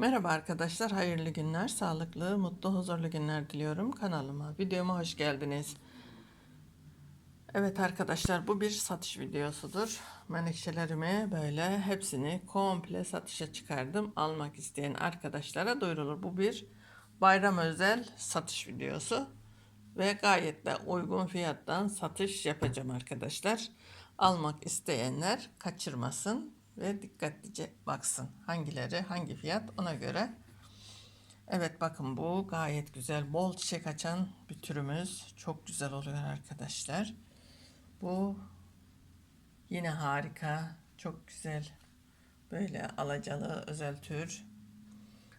Merhaba arkadaşlar, hayırlı günler, sağlıklı, mutlu, huzurlu günler diliyorum kanalıma. Videoma hoş geldiniz. Evet arkadaşlar, bu bir satış videosudur. Menekşelerimi böyle hepsini komple satışa çıkardım. Almak isteyen arkadaşlara duyurulur. Bu bir bayram özel satış videosu. Ve gayet de uygun fiyattan satış yapacağım arkadaşlar. Almak isteyenler kaçırmasın ve dikkatlice baksın. Hangileri hangi fiyat ona göre. Evet bakın bu gayet güzel. Bol çiçek açan bir türümüz. Çok güzel oluyor arkadaşlar. Bu yine harika. Çok güzel. Böyle alacalı özel tür.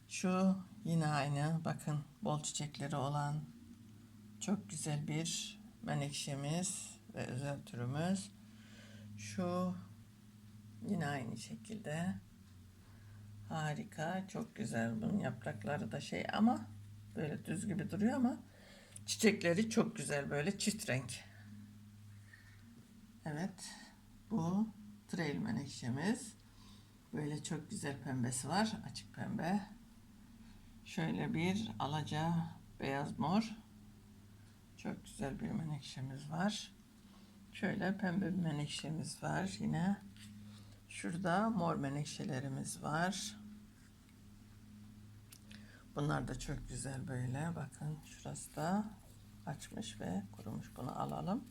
Şu yine aynı. Bakın bol çiçekleri olan çok güzel bir menekşemiz ve özel türümüz. Şu yine aynı şekilde. Harika, çok güzel. Bunun yaprakları da şey ama böyle düz gibi duruyor ama çiçekleri çok güzel böyle çift renk. Evet, bu trail menekşemiz. Böyle çok güzel pembesi var, açık pembe. Şöyle bir alaca beyaz mor. Çok güzel bir menekşemiz var. Şöyle pembe bir menekşemiz var yine. Şurada mor menekşelerimiz var. Bunlar da çok güzel böyle. Bakın şurası da açmış ve kurumuş. Bunu alalım.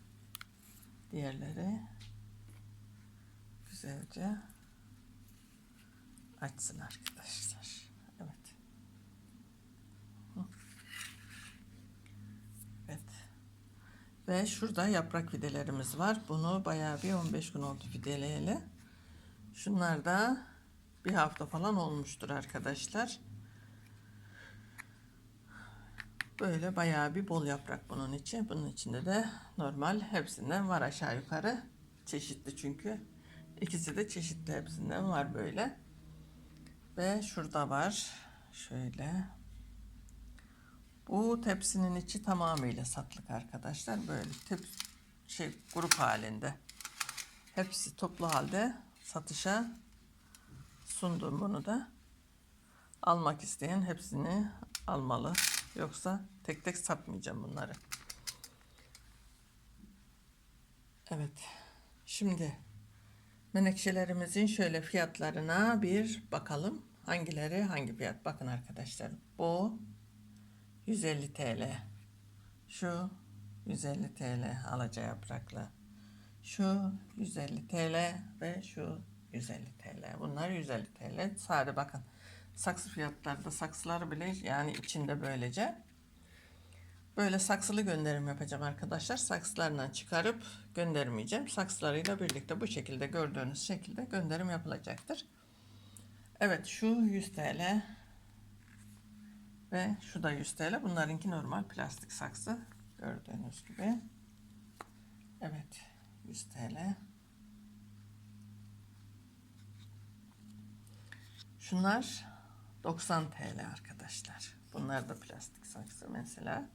Diğerleri güzelce açsın arkadaşlar. Evet. Evet. Ve şurada yaprak fidelerimiz var. Bunu bayağı bir 15 gün oldu fideleyeli. Şunlar da bir hafta falan olmuştur arkadaşlar. Böyle bayağı bir bol yaprak bunun için. Bunun içinde de normal hepsinden var aşağı yukarı. Çeşitli çünkü. İkisi de çeşitli hepsinden var böyle. Ve şurada var. Şöyle. Bu tepsinin içi tamamıyla satlık arkadaşlar. Böyle tep şey grup halinde. Hepsi toplu halde satışa sundum bunu da. Almak isteyen hepsini almalı. Yoksa tek tek satmayacağım bunları. Evet. Şimdi menekşelerimizin şöyle fiyatlarına bir bakalım. Hangileri hangi fiyat? Bakın arkadaşlar. Bu 150 TL. Şu 150 TL alaca yapraklı. Şu 150 TL ve şu 150 TL. Bunlar 150 TL. Sade bakın. Saksı fiyatları da saksıları bile yani içinde böylece. Böyle saksılı gönderim yapacağım arkadaşlar. Saksılarından çıkarıp göndermeyeceğim. Saksılarıyla birlikte bu şekilde gördüğünüz şekilde gönderim yapılacaktır. Evet şu 100 TL ve şu da 100 TL. Bunlarınki normal plastik saksı. Gördüğünüz gibi. Evet 100 TL. Şunlar 90 TL arkadaşlar. Bunlar da plastik saksı mesela.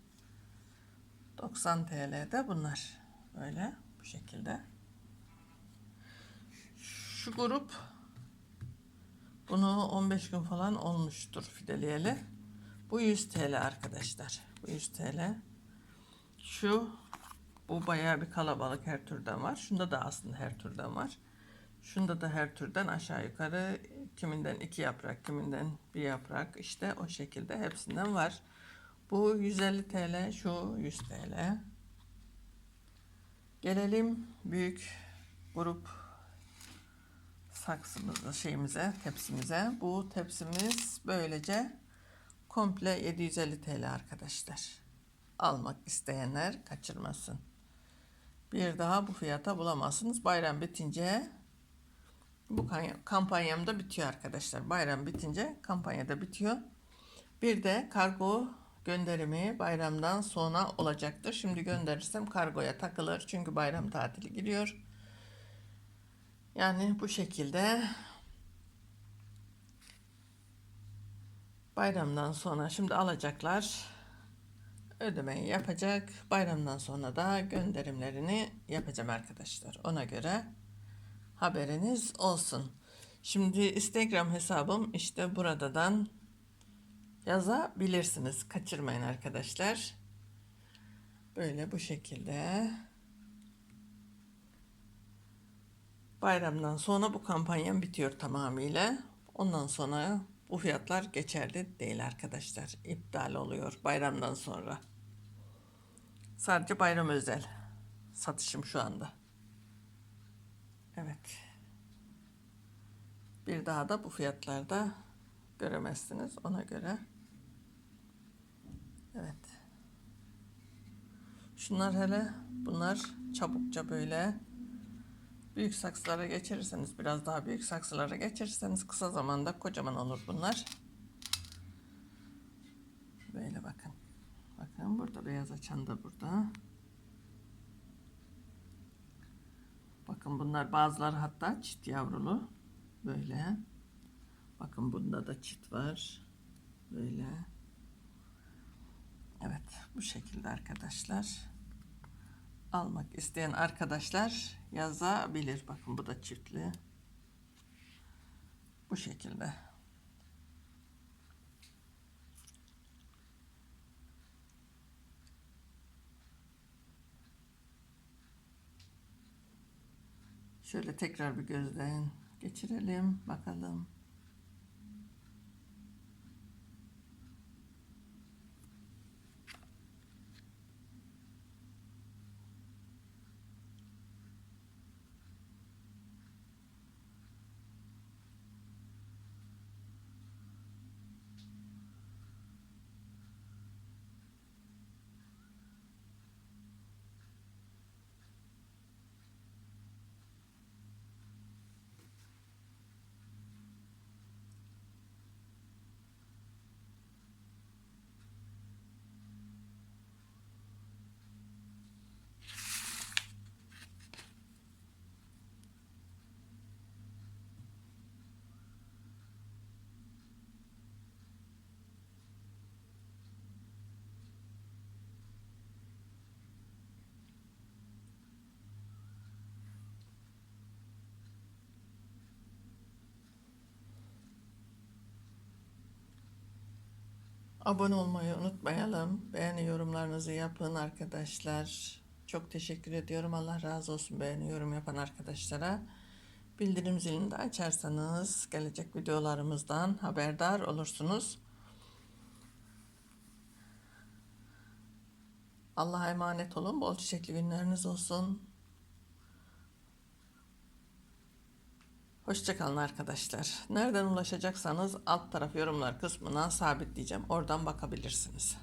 90 TL'de bunlar. Böyle bu şekilde. Şu grup bunu 15 gün falan olmuştur fideleyeli. Bu 100 TL arkadaşlar. Bu 100 TL. Şu bu bayağı bir kalabalık her türden var. Şunda da aslında her türden var. Şunda da her türden aşağı yukarı kiminden iki yaprak, kiminden bir yaprak işte o şekilde hepsinden var. Bu 150 TL, şu 100 TL. Gelelim büyük grup saksımıza, şeyimize, tepsimize. Bu tepsimiz böylece komple 750 TL arkadaşlar. Almak isteyenler kaçırmasın. Bir daha bu fiyata bulamazsınız. Bayram bitince bu kampanyam da bitiyor arkadaşlar. Bayram bitince kampanyada bitiyor. Bir de kargo gönderimi bayramdan sonra olacaktır. Şimdi gönderirsem kargoya takılır. Çünkü bayram tatili giriyor. Yani bu şekilde bayramdan sonra şimdi alacaklar ödemeyi yapacak. Bayramdan sonra da gönderimlerini yapacağım arkadaşlar. Ona göre haberiniz olsun. Şimdi Instagram hesabım işte buradan yazabilirsiniz. Kaçırmayın arkadaşlar. Böyle bu şekilde. Bayramdan sonra bu kampanyam bitiyor tamamıyla. Ondan sonra bu fiyatlar geçerli değil arkadaşlar. İptal oluyor bayramdan sonra. Sadece bayram özel satışım şu anda. Evet. Bir daha da bu fiyatlarda göremezsiniz ona göre. Evet. Şunlar hele bunlar çabukça böyle büyük saksılara geçirirseniz biraz daha büyük saksılara geçirirseniz kısa zamanda kocaman olur bunlar. Böyle bakın. Bakın burada beyaz açan da burada. Bakın bunlar bazıları hatta çift yavrulu. Böyle. Bakın bunda da çift var. Böyle. Evet bu şekilde arkadaşlar. Almak isteyen arkadaşlar yazabilir. Bakın bu da çiftli. Bu şekilde. Şöyle tekrar bir gözden geçirelim. Bakalım. Abone olmayı unutmayalım. Beğeni yorumlarınızı yapın arkadaşlar. Çok teşekkür ediyorum. Allah razı olsun beğeni yorum yapan arkadaşlara. Bildirim zilini de açarsanız gelecek videolarımızdan haberdar olursunuz. Allah'a emanet olun. Bol çiçekli günleriniz olsun. Hoşçakalın arkadaşlar. Nereden ulaşacaksanız alt taraf yorumlar kısmına sabitleyeceğim. Oradan bakabilirsiniz.